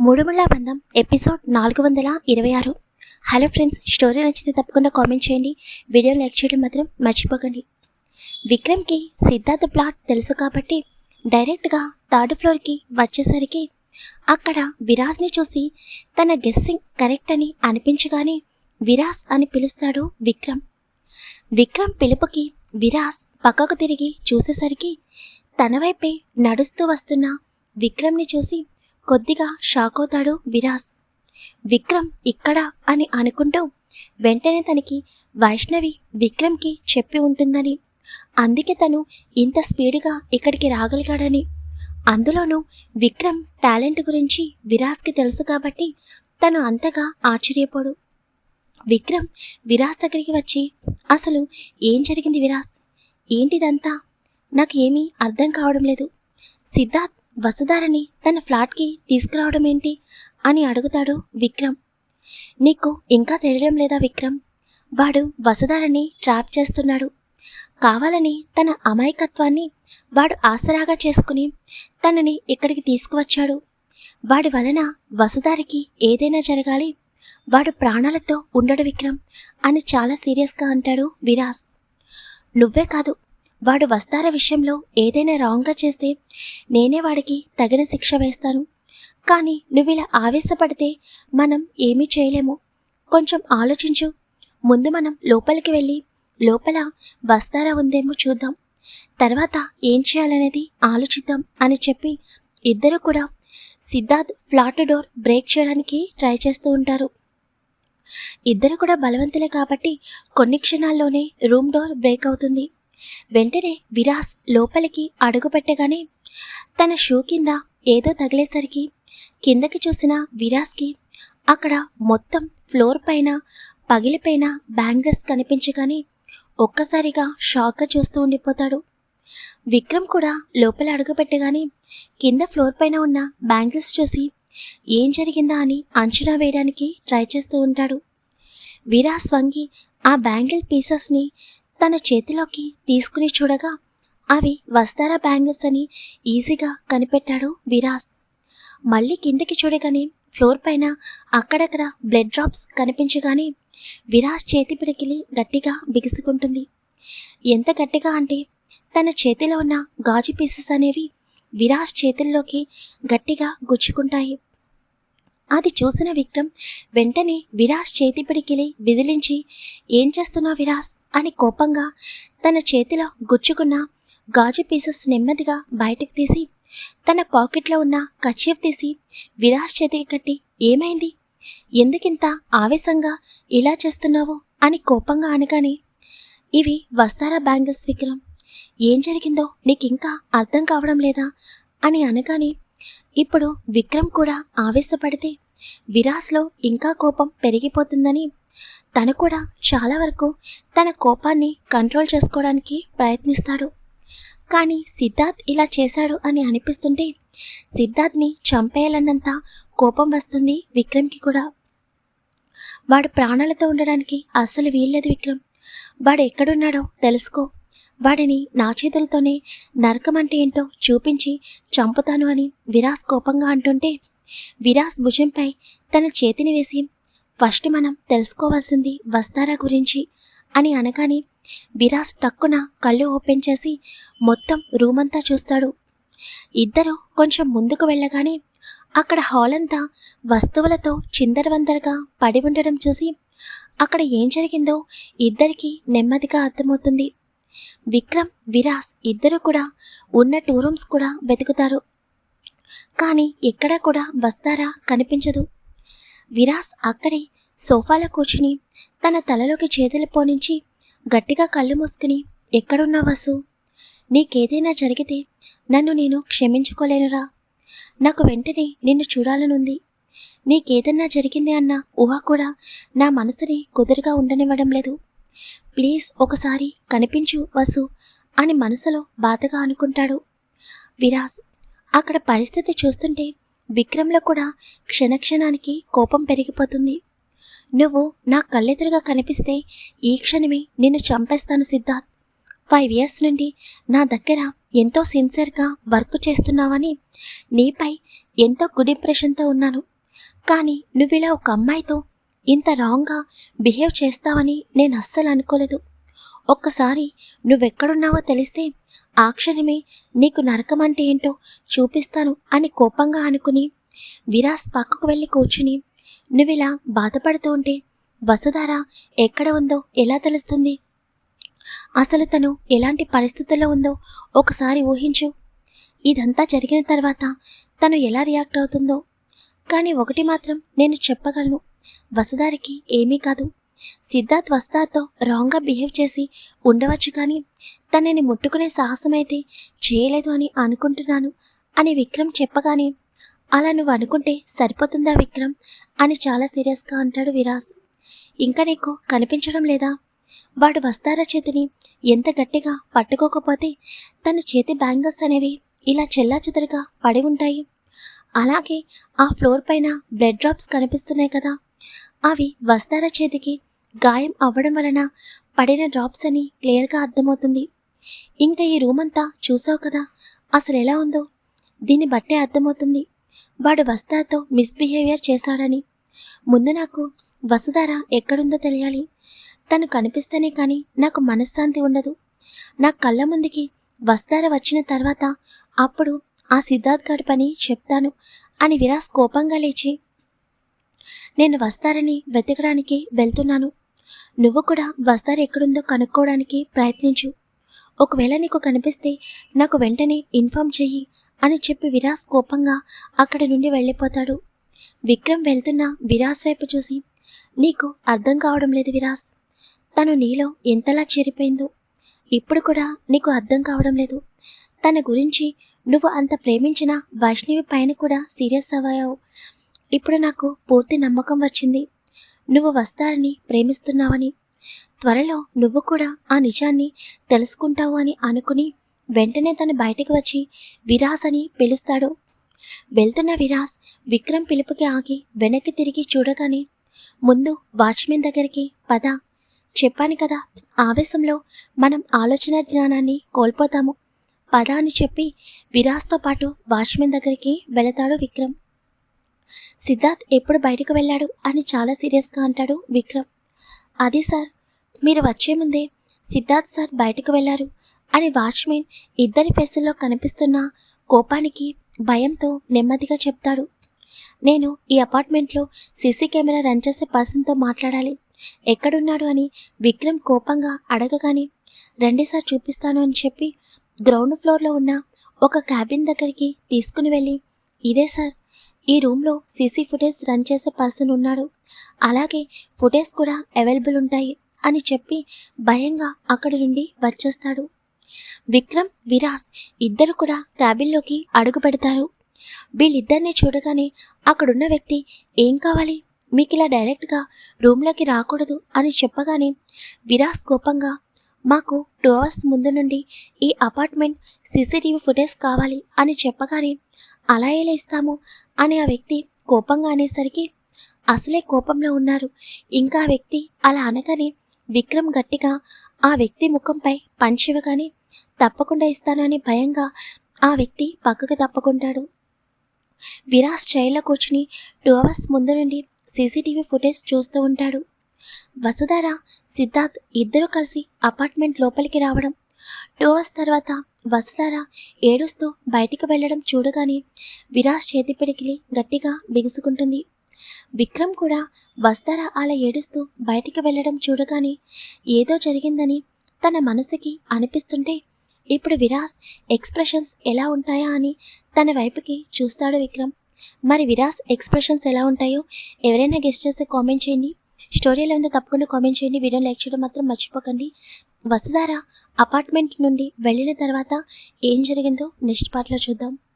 మూడుముళ్ళ బంధం ఎపిసోడ్ నాలుగు వందల ఇరవై ఆరు. హలో ఫ్రెండ్స్ స్టోరీ నచ్చితే తప్పకుండా కామెంట్ చేయండి. వీడియో లైక్ చేయడం మాత్రం మర్చిపోకండి. విక్రమ్కి సిద్ధార్థ ప్లాట్ తెలుసు కాబట్టి డైరెక్ట్గా థర్డ్ ఫ్లోర్కి వచ్చేసరికి అక్కడ విరాజ్ని చూసి తన గెస్సింగ్ కరెక్ట్ అని అనిపించగానే విరాజ్ అని పిలుస్తాడు విక్రమ్. విక్రమ్ పిలుపుకి విరాజ్ పక్కకు తిరిగి చూసేసరికి తన వైపే నడుస్తూ వస్తున్న విక్రమ్ని చూసి కొద్దిగా షాక్ అవుతాడు విరాజ్. విక్రమ్ ఇక్కడ అని అనుకుంటూ వెంటనే తనకి వైష్ణవి విక్రమ్కి చెప్పి ఉంటుందని. అందుకే తను ఇంత స్పీడ్గా ఇక్కడికి రాగలిగాడని. అందులోనూ విక్రమ్ టాలెంట్ గురించి విరాజ్కి తెలుసు కాబట్టి తను అంతగా ఆశ్చర్యపోడు. విక్రమ్ విరాజ్ దగ్గరికి వచ్చి అసలు ఏం జరిగింది విరాజ్? ఏంటిదంతా? నాకు ఏమీ అర్థం కావడం లేదు. సిద్ధార్థ్ వసుధారని తన ఫ్లాట్కి తీసుకురావడం ఏంటి అని అడుగుతాడు విక్రమ్. నీకు ఇంకా తెలియడం లేదా విక్రమ్? వాడు వసుధారని ట్రాప్ చేస్తున్నాడు. కావాలని తన అమాయకత్వాన్ని వాడు ఆసరాగా చేసుకుని తనని ఇక్కడికి తీసుకువచ్చాడు. వాడి వలన వసుధారికి ఏదైనా జరగాలి. వాడు ప్రాణాలతో ఉండడు విక్రమ్ అని చాలా సీరియస్గా అంటాడు విరాజ్ నువ్వే కాదు వాడు వస్తార విషయంలో ఏదైనా రాంగ్గా చేస్తే నేనే వాడికి తగిన శిక్ష వేస్తాను. కానీ నువ్వు ఇలా ఆవేశపడితే మనం ఏమీ చేయలేము. కొంచెం ఆలోచించు. ముందు మనం లోపలికి వెళ్ళి లోపల వస్తారా ఉందేమో చూద్దాం. తర్వాత ఏం చేయాలనేది ఆలోచిద్దాం అని చెప్పి ఇద్దరు కూడా సిద్ధార్థ్ ఫ్లాట్ డోర్ బ్రేక్ చేయడానికి ట్రై చేస్తూ ఉంటారు. ఇద్దరు కూడా బలవంతులే కాబట్టి కొన్ని క్షణాల్లోనే రూమ్ డోర్ బ్రేక్ అవుతుంది. వెంటనే విరాస్ లోపలికి అడుగుపెట్టగానే తన షూ కింద ఏదో తగిలేసరికి కిందకి చూసిన విరాస్కి అక్కడ మొత్తం ఫ్లోర్ పైన పగిలిపోయిన బ్యాంగిల్స్ కనిపించగానే ఒక్కసారిగా షాక్గా చూస్తూ ఉండిపోతాడు. విక్రమ్ కూడా లోపల అడుగుపెట్టగానే కింద ఫ్లోర్ పైన ఉన్న బ్యాంగిల్స్ చూసి ఏం జరిగిందా అని అంచనా వేయడానికి ట్రై చేస్తూ ఉంటాడు. విరాస్ వంగి ఆ బ్యాంగిల్ పీసెస్ని తన చేతిలోకి తీసుకుని చూడగా అవి వస్తారా బ్యాంగిల్స్ అని ఈజీగా కనిపెట్టాడు విరాస్. మళ్ళీ కిందకి చూడగానే ఫ్లోర్ పైన అక్కడక్కడ బ్లడ్ డ్రాప్స్ కనిపించగానే విరాస్ చేతి పిడికిలి గట్టిగా బిగుసుకుంటుంది. ఎంత గట్టిగా అంటే తన చేతిలో ఉన్న గాజు పీసెస్ అనేవి విరాస్ చేతుల్లోకి గట్టిగా గుచ్చుకుంటాయి. అది చూసిన విక్రమ్ వెంటనే విరాస్ చేతి పిడికిలి విదిలించి ఏం చేస్తున్నావు విరాస్? అని కోపంగా తన చేతిలో గుచ్చుకున్న గాజు పీసెస్ నెమ్మదిగా బయటకు తీసి తన పాకెట్లో ఉన్న కచ్చీఫ్ తీసి విరాస్ చేతికి కట్టి ఏమైంది? ఎందుకింత ఆవేశంగా ఇలా చేస్తున్నావు? అని కోపంగా అనగానే ఇవి వస్తారా బ్యాంగిల్స్ విక్రమ్? ఏం జరిగిందో నీకు ఇంకా అర్థం కావడం లేదా? అని అనగానే ఇప్పుడు విక్రమ్ కూడా ఆవేశపడితే విరాస్లో ఇంకా కోపం పెరిగిపోతుందని తను కూడా చాలా వరకు తన కోపాన్ని కంట్రోల్ చేసుకోవడానికి ప్రయత్నిస్తాడు. కానీ సిద్ధార్థ్ ఇలా చేశాడు అని అనిపిస్తుంటే సిద్ధార్థ్ని చంపేయాలన్నంత కోపం వస్తుంది విక్రమ్కి కూడా. వాడు ప్రాణాలతో ఉండడానికి అస్సలు వీల్లేదు విక్రమ్. వాడు ఎక్కడున్నాడో తెలుసుకో. వాడిని నా చేతులతోనే నరకం అంటే ఏంటో చూపించి చంపుతాను అని విరాస్ కోపంగా అంటుంటే విరాస్ భుజంపై తన చేతిని వేసి ఫస్ట్ మనం తెలుసుకోవాల్సింది వస్తారా గురించి అని అనగానే విరాస్ టక్కున కళ్ళు ఓపెన్ చేసి మొత్తం రూమ్ అంతా చూస్తాడు. ఇద్దరు కొంచెం ముందుకు వెళ్ళగానే అక్కడ హాల్ అంతా వస్తువులతో చిందరవందరగా పడి ఉండడం చూసి అక్కడ ఏం జరిగిందో ఇద్దరికి నెమ్మదిగా అర్థమవుతుంది. విక్రమ్ విరాస్ ఇద్దరు కూడా ఉన్న టూ రూమ్స్ కూడా వెతుకుతారు. కానీ ఎక్కడా కూడా వస్తారా కనిపించదు. విరాస్ అక్కడే సోఫాలో కూర్చుని తన తలలోకి చేతులు పోనించి గట్టిగా కళ్ళు మూసుకుని ఎక్కడున్నా వసు? నీకేదైనా జరిగితే నన్ను నేను క్షమించుకోలేనురా. నాకు వెంటనే నిన్ను చూడాలనుంది. నీకేదన్నా జరిగింది అన్న ఊహ కూడా నా మనసుని కుదురుగా ఉండనివ్వడం లేదు. ప్లీజ్ ఒకసారి కనిపించు వసు అని మనసులో బాధగా అనుకుంటాడు. విరాస్ అక్కడ పరిస్థితి చూస్తుంటే విక్రమ్లో కూడా క్షణక్షణానికి కోపం పెరిగిపోతుంది. నువ్వు నా కళ్ళెదురుగా కనిపిస్తే ఈ క్షణమే నిన్ను చంపేస్తాను సిద్ధార్థ్. ఫైవ్ ఇయర్స్ నుండి నా దగ్గర ఎంతో సిన్సియర్గా వర్క్ చేస్తున్నావని నీపై ఎంతో గుడ్ ఇంప్రెషన్తో ఉన్నాను. కానీ నువ్వు ఇలా ఒక అమ్మాయితో ఇంత రాంగ్గా బిహేవ్ చేస్తావని నేను అస్సలు అనుకోలేదు. ఒక్కసారి నువ్వెక్కడున్నావో తెలిస్తే ఆ క్షణమే నీకు నరకం అంటే ఏంటో చూపిస్తాను అని కోపంగా అనుకుని విరాస్ పక్కకు వెళ్ళి కూర్చుని నువ్విలా బాధపడుతూ ఉంటే వసుధార ఎక్కడ ఉందో ఎలా తెలుస్తుంది? అసలు తను ఎలాంటి పరిస్థితుల్లో ఉందో ఒకసారి ఊహించు. ఇదంతా జరిగిన తర్వాత తను ఎలా రియాక్ట్ అవుతుందో. కానీ ఒకటి మాత్రం నేను చెప్పగలను. వసుధారికి ఏమీ కాదు. సిద్ధార్థ్ వస్తాతో రాంగ్గా బిహేవ్ చేసి ఉండవచ్చు కానీ తనని ముట్టుకునే సాహసం అయితే చేయలేదు అని అనుకుంటున్నాను అని విక్రమ్ చెప్పగానే అలా నువ్వు అనుకుంటే సరిపోతుందా విక్రమ్? అని చాలా సీరియస్గా అంటాడు విరాస్ ఇంకా నీకు కనిపించడం లేదా? వాడు వస్తారా చేతిని? ఎంత గట్టిగా పట్టుకోకపోతే తన చేతి బ్యాంగిల్స్ అనేవి ఇలా చెల్లా పడి ఉంటాయి. అలాగే ఆ ఫ్లోర్ పైన బ్లడ్ డ్రాప్స్ కనిపిస్తున్నాయి కదా. అవి వస్తారా చేతికి? గాయం అవ్వడం వలన పడిన డ్రాప్స్ అని క్లియర్గా అర్థమవుతుంది. ఇంకా ఈ రూమ్ అంతా చూసావు కదా? అసలు ఎలా ఉందో? దీన్ని బట్టే అర్థమవుతుంది. వాడు వస్తాతో మిస్బిహేవియర్ చేశాడని. ముందు నాకు వసుధార ఎక్కడుందో తెలియాలి. తను కనిపిస్తేనే కానీ నాకు మనశ్శాంతి ఉండదు. నా కళ్ళ ముందుకి వసుధార వచ్చిన తర్వాత అప్పుడు ఆ సిద్ధార్థ్ గారి పని చెప్తాను అని విరాస్ కోపంగా లేచి నేను వస్తారని వెతకడానికి వెళ్తున్నాను. నువ్వు కూడా వస్తారు ఎక్కడుందో కనుక్కోవడానికి ప్రయత్నించు. ఒకవేళ నీకు కనిపిస్తే నాకు వెంటనే ఇన్ఫామ్ చెయ్యి. అని చెప్పి విరాస్ కోపంగా అక్కడి నుండి వెళ్ళిపోతాడు. విక్రమ్ వెళ్తున్న విరాస్ వైపు చూసి నీకు అర్థం కావడం లేదు విరాస్. తను నీలో ఎంతలా చేరిపోయిందో ఇప్పుడు కూడా నీకు అర్థం కావడం లేదు. తన గురించి నువ్వు అంత ప్రేమించిన వైష్ణవి పైన కూడా సీరియస్ అవ్వావు. ఇప్పుడు నాకు పూర్తి నమ్మకం వచ్చింది. నువ్వు వస్తారని ప్రేమిస్తున్నావని త్వరలో నువ్వు కూడా ఆ నిజాన్ని తెలుసుకుంటావు అని అనుకుని వెంటనే తను బయటికి వచ్చి విరాస్ అని పిలుస్తాడు. వెళ్తున్న విరాస్ విక్రమ్ పిలుపుకి ఆగి వెనక్కి తిరిగి చూడగానే ముందు వాచ్మెన్ దగ్గరికి పద. చెప్పాను కదా ఆవేశంలో మనం ఆలోచన జ్ఞానాన్ని కోల్పోతాము. పద అని చెప్పి విరాస్తో పాటు వాచ్మెన్ దగ్గరికి వెళతాడు విక్రమ్. సిద్ధార్థ్ ఎప్పుడు బయటకు వెళ్ళాడు? అని చాలా సీరియస్గా అంటాడు విక్రమ్. అది సార్ మీరు వచ్చే ముందే సిద్ధార్థ్ సార్ బయటకు వెళ్ళారు. అని వాచ్మెన్ ఇద్దరి ఫేసుల్లో కనిపిస్తున్న కోపానికి భయంతో నెమ్మదిగా చెప్తాడు. నేను ఈ అపార్ట్మెంట్లో సీసీ కెమెరా రన్ చేసే పర్సన్తో మాట్లాడాలి. ఎక్కడున్నాడు అని విక్రమ్ కోపంగా అడగగానే రండి సార్ చూపిస్తాను అని చెప్పి గ్రౌండ్ ఫ్లోర్లో ఉన్న ఒక క్యాబిన్ దగ్గరికి తీసుకుని వెళ్ళి ఇదే సార్ ఈ రూమ్లో సీసీ ఫుటేజ్ రన్ చేసే పర్సన్ ఉన్నాడు. అలాగే ఫుటేజ్ కూడా అవైలబుల్ ఉంటాయి అని చెప్పి భయంగా అక్కడి నుండి వచ్చేస్తాడు. విక్రమ్ విరాస్ ఇద్దరు కూడా క్యాబిన్లోకి అడుగు పెడతారు వీళ్ళిద్దరిని చూడగానే అక్కడున్న వ్యక్తి ఏం కావాలి? మీకు ఇలా డైరెక్ట్గా రూమ్లోకి రాకూడదు అని చెప్పగానే విరాస్ కోపంగా మాకు టూ అవర్స్ ముందు నుండి ఈ అపార్ట్మెంట్ సీసీటీవీ ఫుటేజ్ కావాలి అని చెప్పగానే అలా ఎలా ఇస్తాము? అని ఆ వ్యక్తి కోపంగా అనేసరికి అసలే కోపంలో ఉన్నారు. ఇంకా ఆ వ్యక్తి అలా అనగానే విక్రమ్ గట్టిగా ఆ వ్యక్తి ముఖంపై పంచివ్వగానే తప్పకుండా ఇస్తానని భయంగా ఆ వ్యక్తి పక్కకు తప్పుకుంటాడు. విరాస్ చైర్లో కూర్చుని టూ అవర్స్ ముందు నుండి సీసీటీవీ ఫుటేజ్ చూస్తూ ఉంటాడు. వసుధార సిద్ధార్థ్ ఇద్దరు కలిసి అపార్ట్మెంట్ లోపలికి రావడం టూ అవర్స్ తర్వాత వసుధార ఏడుస్తూ బయటికి వెళ్ళడం చూడగానే విరాస్ చేతి పిడికిలి గట్టిగా బిగుసుకుంటుంది. విక్రమ్ కూడా వస్తారా అలా ఏడుస్తూ బయటికి వెళ్ళడం చూడగానే ఏదో జరిగిందని తన మనసుకి అనిపిస్తుంటే ఇప్పుడు విరాస్ ఎక్స్ప్రెషన్స్ ఎలా ఉంటాయా అని తన వైపుకి చూస్తాడు విక్రమ్. మరి విరాస్ ఎక్స్ప్రెషన్స్ ఎలా ఉంటాయో ఎవరైనా గెస్ట్ చేస్తే కామెంట్ చేయండి. స్టోరీ ఉందో తప్పకుండా కామెంట్ చేయండి. వీడియో లైక్ చేయడం మాత్రం మర్చిపోకండి. వసుధార అపార్ట్మెంట్ నుండి వెళ్ళిన తర్వాత ఏం జరిగిందో నెక్స్ట్ పార్ట్లో చూద్దాం.